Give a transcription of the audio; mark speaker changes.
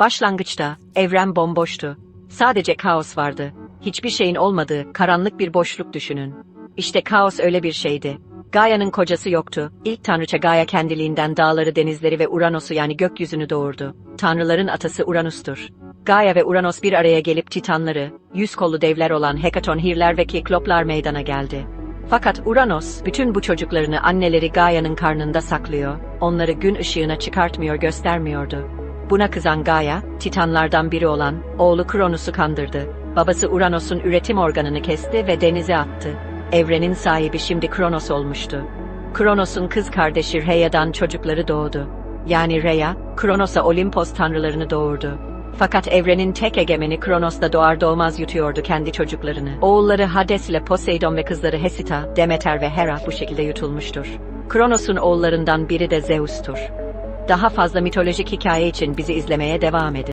Speaker 1: Başlangıçta evren bomboştu. Sadece kaos vardı. Hiçbir şeyin olmadığı karanlık bir boşluk düşünün. İşte kaos öyle bir şeydi. Gaia'nın kocası yoktu. İlk tanrıça Gaia kendiliğinden dağları, denizleri ve Uranos'u yani gökyüzünü doğurdu. Tanrıların atası Uranus'tur. Gaia ve Uranos bir araya gelip Titanları, yüz kollu devler olan Hekatonhirler ve Kikloplar meydana geldi. Fakat Uranos, bütün bu çocuklarını anneleri Gaia'nın karnında saklıyor, onları gün ışığına çıkartmıyor, göstermiyordu. Buna kızan Gaia, Titanlardan biri olan oğlu Kronos'u kandırdı. Babası Uranos'un üretim organını kesti ve denize attı. Evrenin sahibi şimdi Kronos olmuştu. Kronos'un kız kardeşi Rhea'dan çocukları doğdu. Yani Rhea, Kronos'a Olimpos tanrılarını doğurdu. Fakat evrenin tek egemeni Kronos da doğar doğmaz yutuyordu kendi çocuklarını. Oğulları Hades ile Poseidon ve kızları Hesita, Demeter ve Hera bu şekilde yutulmuştur. Kronos'un oğullarından biri de Zeus'tur. Daha fazla mitolojik hikaye için bizi izlemeye devam edin.